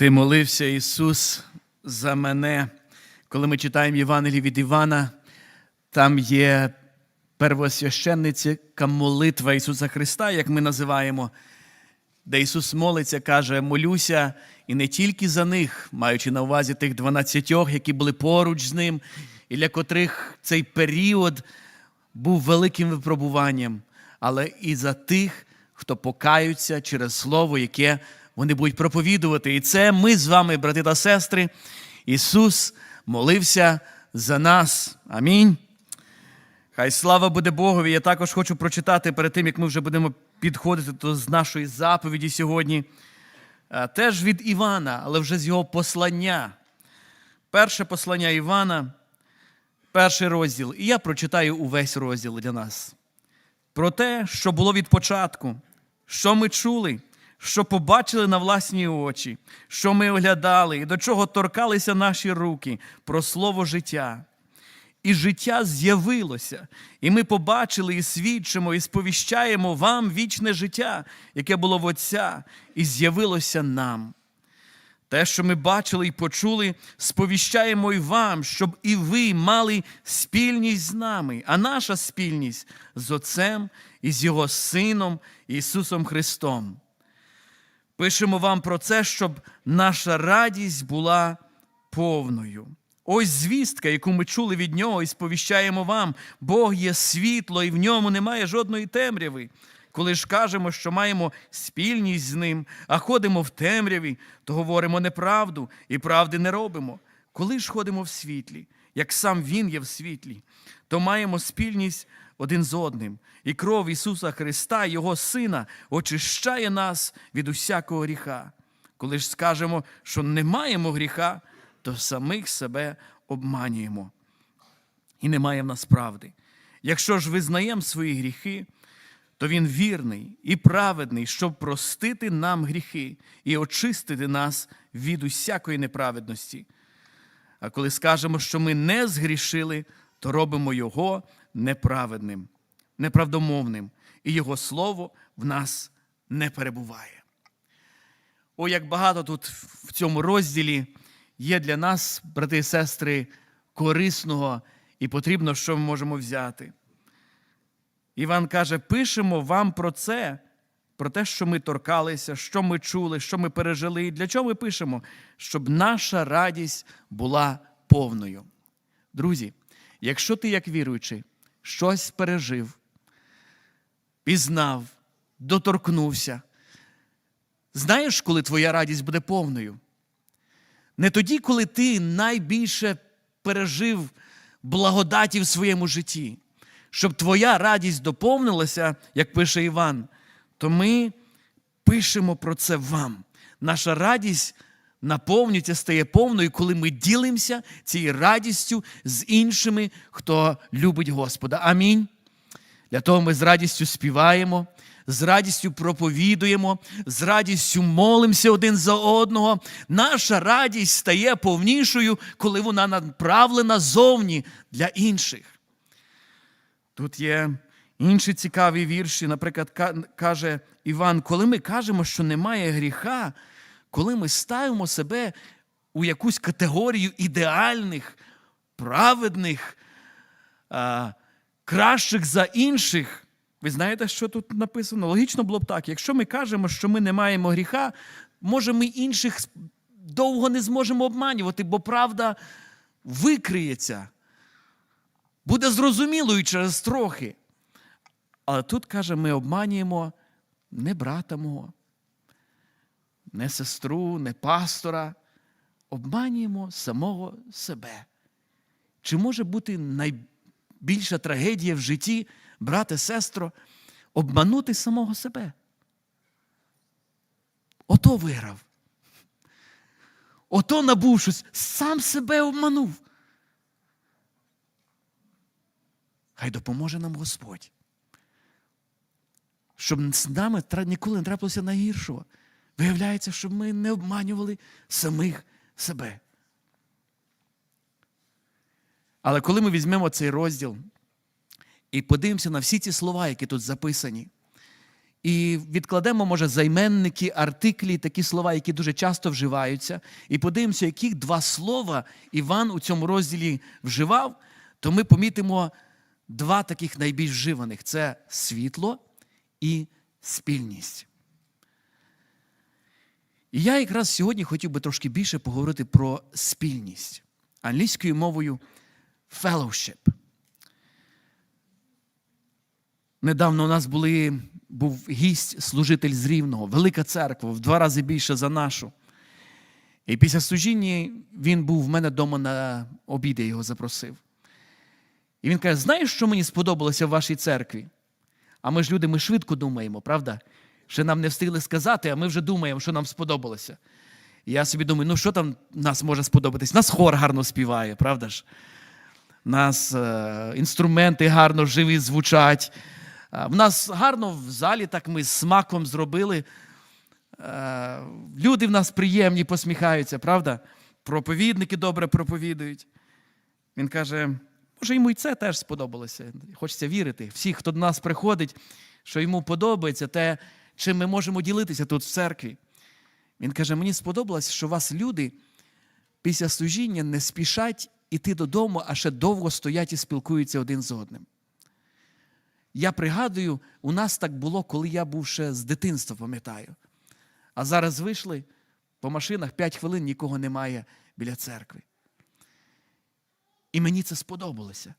Ти молився, Ісус, за мене. Коли ми читаємо Євангелії від Івана, там є первосвященниця молитва Ісуса Христа, як ми називаємо, де Ісус молиться, каже: молюся і не тільки за них, маючи на увазі тих дванадцятьох, які були поруч з ним, і для котрих цей період був великим випробуванням, але і за тих, хто покаються через слово, яке вони будуть проповідувати. І це ми з вами, брати та сестри. Ісус молився за нас. Амінь. Хай слава буде Богові. Я також хочу прочитати перед тим, як ми вже будемо підходити до нашої заповіді сьогодні. е, Теж від Івана, але вже з його послання. Перше послання Івана, перший розділ. І я прочитаю увесь розділ для нас. Про те, що було від початку, що ми чули, що побачили на власні очі, що ми оглядали, і до чого торкалися наші руки, про слово життя. І життя з'явилося, і ми побачили, і свідчимо, і сповіщаємо вам вічне життя, яке було в Отця, і з'явилося нам. Те, що ми бачили і почули, сповіщаємо і вам, щоб і ви мали спільність з нами, а наша спільність з Отцем і з Його Сином Ісусом Христом. Пишемо вам про це, щоб наша радість була повною. Ось звістка, яку ми чули від нього, і сповіщаємо вам. Бог є світло, і в ньому немає жодної темряви. Коли ж кажемо, що маємо спільність з ним, а ходимо в темряві, то говоримо неправду і правди не робимо. Коли ж ходимо в світлі, як сам Він є в світлі, то маємо спільність один з одним. І кров Ісуса Христа, Його Сина, очищає нас від усякого гріха. Коли ж скажемо, що не маємо гріха, то самих себе обманюємо. І немає в нас правди. Якщо ж визнаємо свої гріхи, то Він вірний і праведний, щоб простити нам гріхи і очистити нас від усякої неправедності. А коли скажемо, що ми не згрішили, то робимо Його неправедним, неправдомовним, і Його слово в нас не перебуває. О, як багато тут в цьому розділі є для нас, брати і сестри, корисного і потрібно, що ми можемо взяти. Іван каже: пишемо вам про це, про те, що ми торкалися, що ми чули, що ми пережили. І для чого ми пишемо? Щоб наша радість була повною. Друзі, якщо ти, як віруючий, щось пережив, пізнав, доторкнувся, знаєш, коли твоя радість буде повною? Не тоді, коли ти найбільше пережив благодаті в своєму житті, щоб твоя радість доповнилася, як пише Іван, то ми пишемо про це вам. Наша радість наповнюється, стає повною, коли ми ділимося цією радістю з іншими, хто любить Господа. Амінь. Для того ми з радістю співаємо, з радістю проповідуємо, з радістю молимося один за одного. Наша радість стає повнішою, коли вона направлена зовні для інших. Тут є інші цікаві вірші. Наприклад, каже Іван, коли ми кажемо, що немає гріха, коли ми ставимо себе у якусь категорію ідеальних, праведних, а, кращих за інших. Ви знаєте, що тут написано? Логічно було б так. Якщо ми кажемо, що ми не маємо гріха, може, ми інших довго не зможемо обманювати, бо правда викриється. Буде зрозумілою через трохи. Але тут каже, ми обманюємо не брата мого, не сестру, не пастора, обманюємо самого себе. Чи може бути найбільша трагедія в житті, брате, сестро, обманути самого себе? Ото виграв. Ото набув щось, сам себе обманув. Хай допоможе нам Господь. Щоб з нами ніколи не трапилося найгіршого. Виявляється, щоб ми не обманювали самих себе. Але коли ми візьмемо цей розділ і подивимося на всі ці слова, які тут записані, І відкладемо, може, займенники, артиклі, такі слова, які дуже часто вживаються, і подивимося, яких два слова Іван у цьому розділі вживав, то ми помітимо два таких найбільш вживаних: це світло і спільність. І я якраз сьогодні хотів би трошки більше поговорити про спільність англійською мовою fellowship. Недавно у нас були, був гість, служитель з Рівного, велика церква, в два рази більше за нашу. І після служіння він був в мене вдома на обід, я його запросив. І він каже: знаєш, що мені сподобалося в вашій церкві? А ми ж люди, ми швидко думаємо, правда? Ще нам не встигли сказати, а ми вже думаємо, що нам сподобалося. І я собі думаю, ну що там нас може сподобатись? Нас хор гарно співає, правда ж? Нас е, інструменти гарно живі звучать. Е, в нас гарно в залі, так ми з смаком зробили. Е, люди в нас приємні, посміхаються, правда? Проповідники добре проповідують. Він каже, може, йому і це теж сподобалося. Хочеться вірити. Всі, хто до нас приходить, що йому подобається те, чим ми можемо ділитися тут в церкві. Він каже: мені сподобалось, що вас люди після служіння не спішать іти додому, а ще довго стоять і спілкуються один з одним. Я пригадую, у нас так було, коли я був ще з дитинства, пам'ятаю. А зараз вийшли по машинах 5 хвилин нікого немає біля церкви. І мені це сподобалося.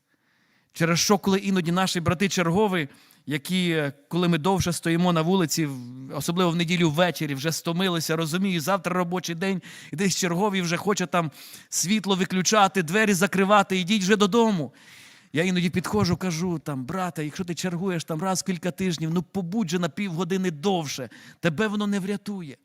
Через що, коли іноді наші брати чергові, які, коли ми довше стоїмо на вулиці, особливо в неділю ввечері, вже стомилися, розумію, завтра робочий день, і десь чергові вже хоче там світло виключати, двері закривати, ідіть вже додому. Я іноді підходжу, кажу, там, брате, якщо ти чергуєш там раз кілька тижнів, ну побудь же на півгодини довше, тебе воно не врятує.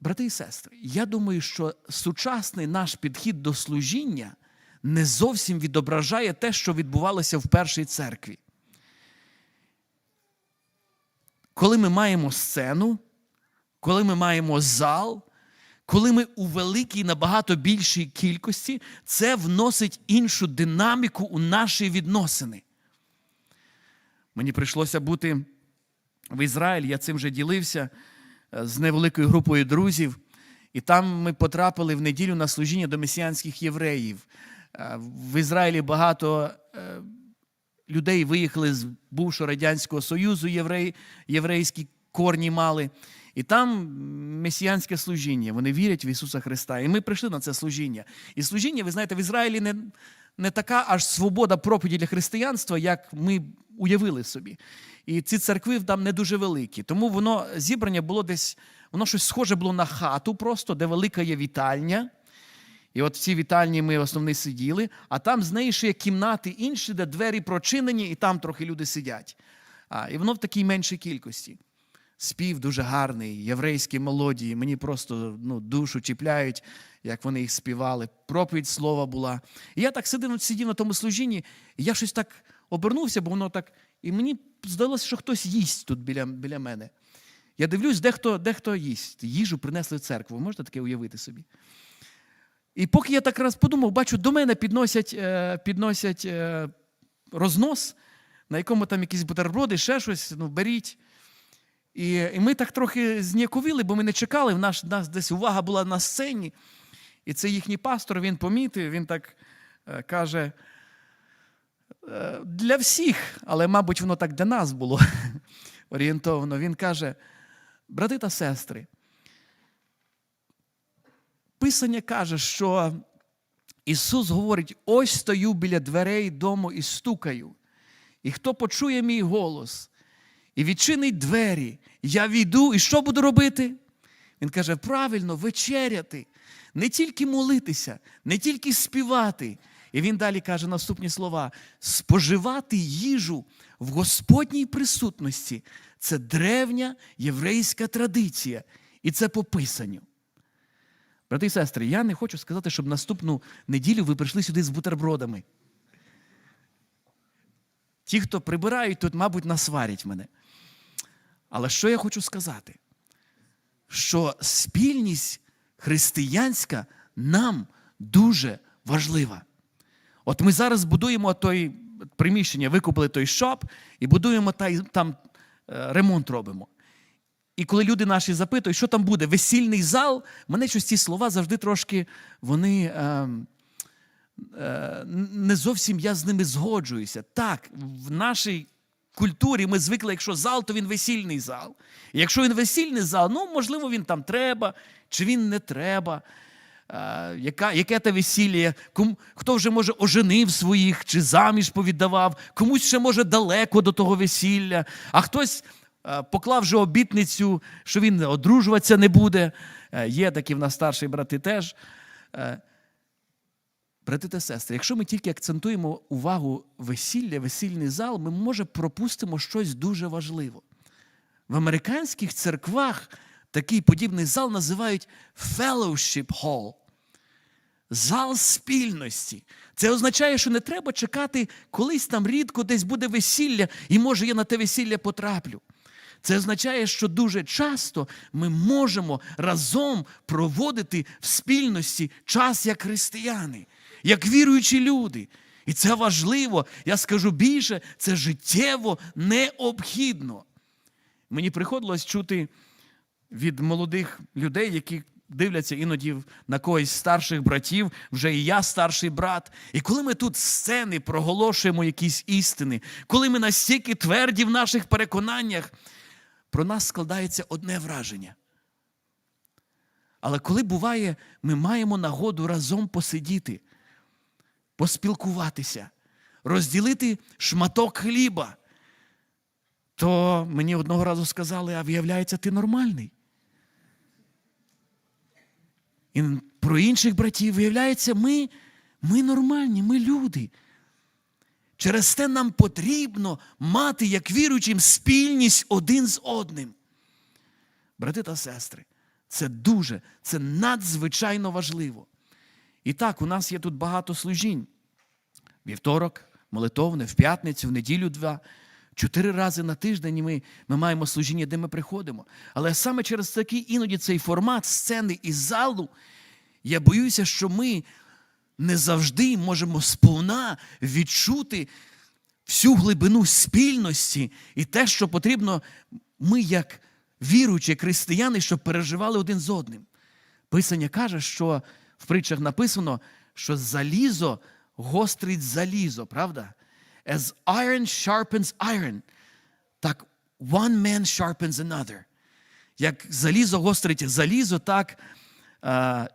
Брати і сестри, я думаю, що сучасний наш підхід до служіння не зовсім відображає те, що відбувалося в першій церкві. Коли ми маємо сцену, коли ми маємо зал, коли ми у великій набагато більшій кількості, це вносить іншу динаміку у наші відносини. Мені прийшлося бути в Ізраїлі, я цим вже ділився з невеликою групою друзів, і там ми потрапили в неділю на служіння до месіанських євреїв. В Ізраїлі багато людей виїхали з бувшого Радянського Союзу, єврей, єврейські корні мали. І там месіянське служіння. Вони вірять в Ісуса Христа. І ми прийшли на це служіння. І служіння, ви знаєте, в Ізраїлі не, не така аж свобода проповіді для християнства, як ми уявили собі. І ці церкви там не дуже великі. Тому воно зібрання було десь, воно щось схоже було на хату, просто, де велика є вітальня. І от в цій вітальні ми основні сиділи, а там з неї ще є кімнати інші, де двері прочинені, і там трохи люди сидять. А, І воно в такій меншій кількості. Спів дуже гарний, єврейські мелодії. Мені просто ну, душу чіпляють, як вони їх співали. Проповідь слова була. І я так сидів, сидів на тому служінні, і я щось так обернувся, бо воно так. І мені здалося, що хтось їсть тут біля біля мене. Я дивлюсь, дехто дехто їсть. Їжу принесли в церкву. Можете таке уявити собі? І поки я так раз подумав, бачу, до мене підносять е, підносять е, рознос, на якому там якісь бутерброди, ще щось, ну, беріть. І і ми так трохи зніяковіли, бо ми не чекали, в нас, нас десь увага була на сцені. І це їхній пастор, він помітив, він так е, каже: «Е, для всіх, але, мабуть, воно так для нас було орієнтовано. Він каже: брати та сестри, Писання каже, що Ісус говорить: ось стою біля дверей дому і стукаю. І хто почує мій голос і відчинить двері, я війду, і що буду робити? Він каже: правильно, вечеряти, не тільки молитися, не тільки співати. І він далі каже наступні слова: споживати їжу в Господній присутності це древня єврейська традиція, і це по писанню. Брати і сестри, я не хочу сказати, щоб наступну неділю ви прийшли сюди з бутербродами. Ті, хто прибирають тут, мабуть, насварять мене. Але що я хочу сказати? Що спільність християнська нам дуже важлива. От ми зараз будуємо той приміщення, викупили той шоп і будуємо там е, ремонт робимо. І коли люди наші запитують, що там буде, весільний зал, мене щось ці слова завжди трошки вони е, е, не зовсім я з ними згоджуюся. Так, в нашій культурі ми звикли, якщо зал, то він весільний зал. І якщо він весільний зал, ну можливо, він там треба, чи він не треба. Е, яка, яке те весілля, кому, хто вже може оженив своїх чи заміж повіддавав, комусь ще може далеко до того весілля, а хтось поклав вже обітницю, що він одружуватися не буде. Е, є такі в нас старші брати теж. Е, Брати та сестри, якщо ми тільки акцентуємо увагу весілля, весільний зал, ми може пропустимо щось дуже важливе. В американських церквах такий подібний зал називають fellowship hall. Зал спільності. Це означає, що не треба чекати, колись там рідко десь буде весілля, і може я на те весілля потраплю. Це означає, що дуже часто ми можемо разом проводити в спільності час як християни, як віруючі люди. І це важливо. Я скажу більше, це життєво необхідно. Мені приходилось чути від молодих людей, які дивляться іноді на когось старших братів, вже і я старший брат. І коли ми тут сцени проголошуємо якісь істини, коли ми настільки тверді в наших переконаннях, про нас складається одне враження. Але коли буває, ми маємо нагоду разом посидіти, поспілкуватися, розділити шматок хліба, то мені одного разу сказали, а виявляється, ти нормальний. І про інших братів виявляється, ми, ми нормальні, ми люди. Через те нам потрібно мати, як віруючим, спільність один з одним. Брати та сестри, це дуже, це надзвичайно важливо. І так, у нас є тут багато служінь. Вівторок, молитовне, в п'ятницю, в неділю два. Чотири рази на тиждень ми, ми маємо служіння, де ми приходимо. Але саме через такий іноді цей формат сцени і залу, я боюся, що ми не завжди можемо сповна відчути всю глибину спільності і те, що потрібно, ми, як віруючі християни, щоб переживали один з одним. Писання каже, що в притчах написано, що залізо гострить залізо, правда? As iron sharpens iron, так one man sharpens another. Як залізо гострить залізо, так е,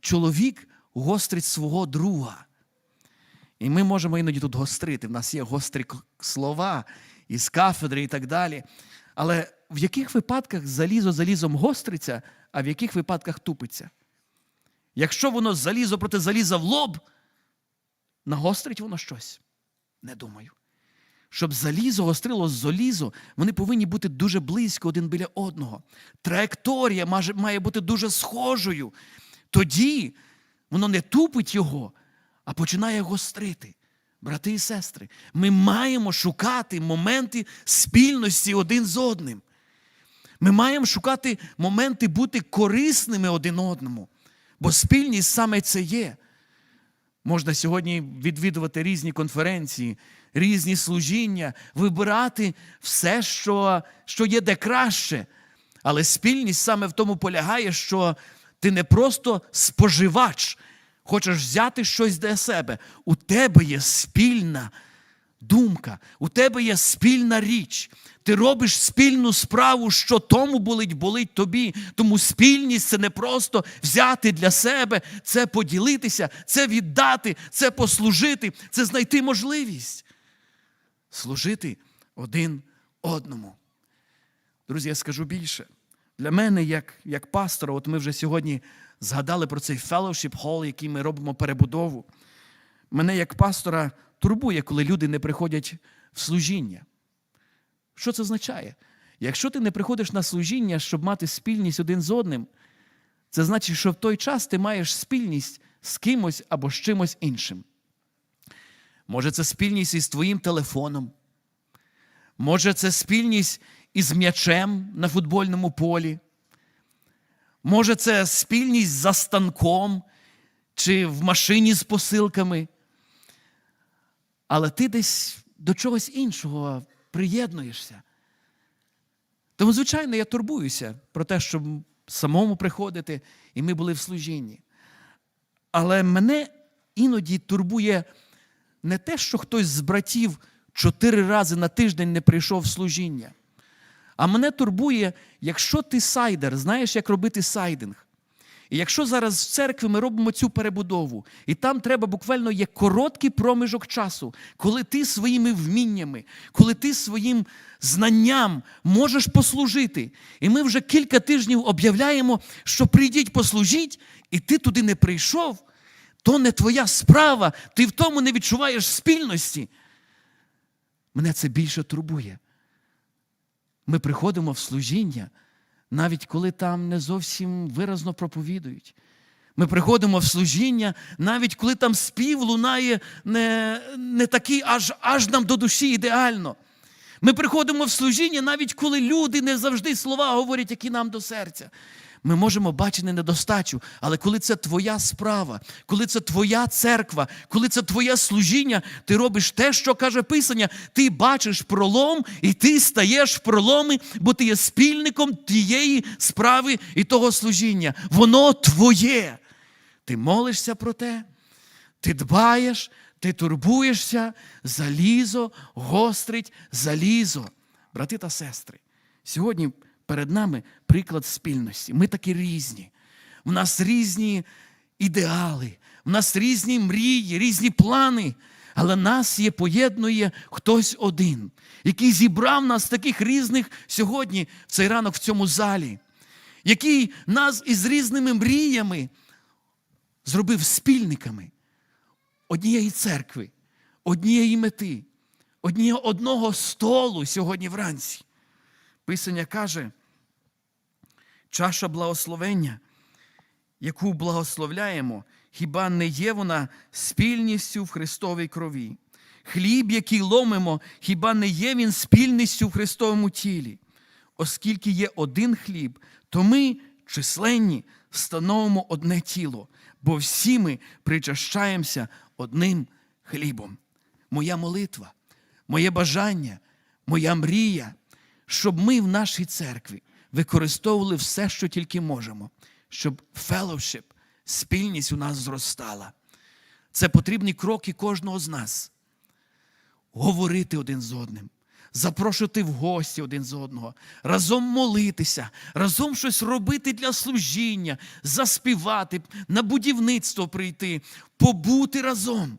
чоловік гострить свого друга. І ми можемо іноді тут гострити. В нас є гострі слова із кафедри і так далі. Але в яких випадках залізо залізом гостриться, а в яких випадках тупиться? Якщо воно залізо проти заліза в лоб, нагострить воно щось? Не думаю. Щоб залізо гострило залізо, вони повинні бути дуже близько один біля одного. Траєкторія має бути дуже схожою. Тоді воно не тупить його, а починає гострити. Брати і сестри, ми маємо шукати моменти спільності один з одним. Ми маємо шукати моменти бути корисними один одному, бо спільність саме це є. Можна сьогодні відвідувати різні конференції, різні служіння, вибирати все, що, що є де краще. Але спільність саме в тому полягає, що ти не просто споживач, хочеш взяти щось для себе. У тебе є спільна думка, у тебе є спільна річ. Ти робиш спільну справу, що тому болить, болить тобі. Тому спільність це не просто взяти для себе, це поділитися, це віддати, це послужити, це знайти можливість служити один одному. Друзі, я скажу більше. Для мене, як, як пастора, от ми вже сьогодні згадали про цей fellowship hall, який ми робимо перебудову. Мене як пастора турбує, коли люди не приходять в служіння. Що це означає? Якщо ти не приходиш на служіння, щоб мати спільність один з одним, це значить, що в той час ти маєш спільність з кимось або з чимось іншим. Може, це спільність із твоїм телефоном, може, це спільність із м'ячем на футбольному полі, може, це спільність за станком чи в машині з посилками. але ти десь до чогось іншого приєднуєшся. Тому, звичайно, я турбуюся про те, щоб самому приходити, і ми були в служінні. Але мене іноді турбує не те, що хтось з братів чотири рази на тиждень не прийшов в служіння. А мене турбує, якщо ти сайдер, знаєш, як робити сайдинг. І якщо зараз в церкві ми робимо цю перебудову, і там треба буквально є короткий проміжок часу, коли ти своїми вміннями, коли ти своїм знанням можеш послужити. І ми вже кілька тижнів об'являємо, що прийдіть послужіть, і ти туди не прийшов, то не твоя справа, ти в тому не відчуваєш спільності. Мене це більше турбує. Ми приходимо в служіння, навіть коли там не зовсім виразно проповідують. Ми приходимо в служіння, навіть коли там спів лунає не, не такий, аж, аж нам до душі ідеально. Ми приходимо в служіння, навіть коли люди не завжди слова говорять, які нам до серця. Ми можемо бачити недостачу, але коли це твоя справа, коли це твоя церква, коли це твоє служіння, ти робиш те, що каже Писання, ти бачиш пролом, і ти стаєш в проломи, бо ти є спільником тієї справи і того служіння. Воно твоє. Ти молишся про те, ти дбаєш, ти турбуєшся, залізо гострить залізо. Брати та сестри, сьогодні перед нами приклад спільності. Ми такі різні. У нас різні ідеали, у нас різні мрії, різні плани. Але нас є поєднує хтось один, який зібрав нас таких різних сьогодні в цей ранок в цьому залі, який нас із різними мріями зробив спільниками однієї церкви, однієї мети, одного столу сьогодні вранці. Писання каже, чаша благословення, яку благословляємо, хіба не є вона спільністю в Христовій крові? Хліб, який ломимо, хіба не є він спільністю в Христовому тілі? Оскільки є один хліб, то ми, численні, становимо одне тіло, бо всі ми причащаємося одним хлібом. Моя молитва, моє бажання, моя мрія, щоб ми в нашій церкві використовували все, що тільки можемо, щоб феловшип, спільність у нас зростала. Це потрібні кроки кожного з нас. Говорити один з одним, запрошувати в гості один з одного, разом молитися, разом щось робити для служіння, заспівати, на будівництво прийти, побути разом.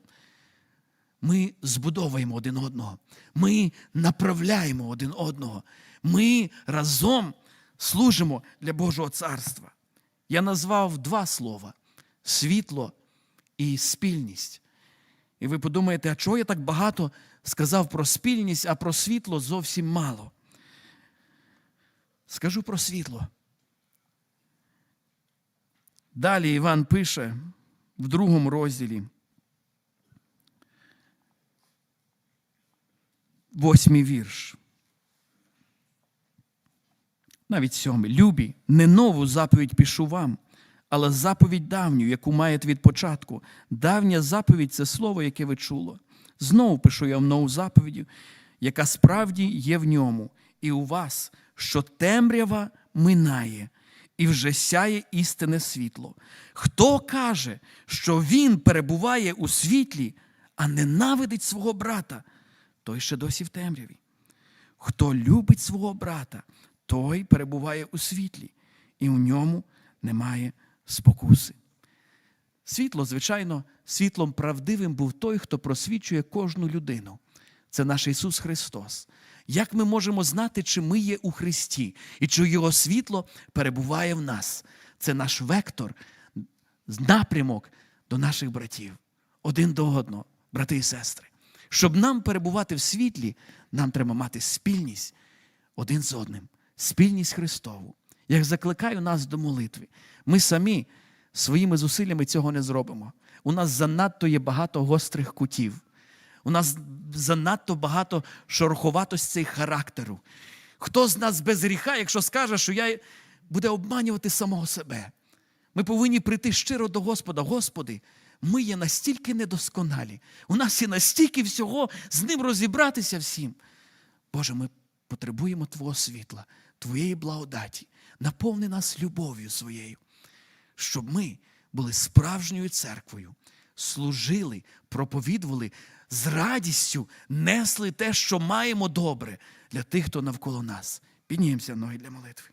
Ми збудовуємо один одного, ми направляємо один одного, ми разом служимо для Божого царства. Я назвав два слова: світло і спільність. І ви подумаєте, а чого я так багато сказав про спільність, а про світло зовсім мало? Скажу про світло. Далі Іван пише в другому розділі. Восьмий вірш. Навіть сьомий. Любі, не нову заповідь пишу вам, але заповідь давню, яку маєте від початку. Давня заповідь це слово, яке ви чуло. Знову пишу я вам нову заповідь, яка справді є в ньому, і у вас, що темрява минає, і вже сяє істинне світло. Хто каже, що він перебуває у світлі, а ненавидить свого брата, той ще досі в темряві. Хто любить свого брата, той перебуває у світлі, і у ньому немає спокуси. Світло, звичайно, світлом правдивим був той, хто просвічує кожну людину. Це наш Ісус Христос. Як ми можемо знати, чи ми є у Христі і чи Його світло перебуває в нас? Це наш вектор, напрямок до наших братів, один до одного, брати і сестри. Щоб нам перебувати в світлі, нам треба мати спільність один з одним, спільність Христову. Я закликаю нас до молитви. Ми самі своїми зусиллями цього не зробимо. У нас занадто є багато гострих кутів. У нас занадто багато шороховатостей характеру. Хто з нас без гріха, якщо скаже, що я буде обманювати самого себе? Ми повинні прийти щиро до Господа. Господи, ми є настільки недосконалі, у нас є настільки всього з ним розібратися всім. Боже, ми потребуємо Твого світла, Твоєї благодаті, наповни нас любов'ю своєю, щоб ми були справжньою церквою, служили, проповідували з радістю, несли те, що маємо добре для тих, хто навколо нас. Піднімемося ноги для молитви.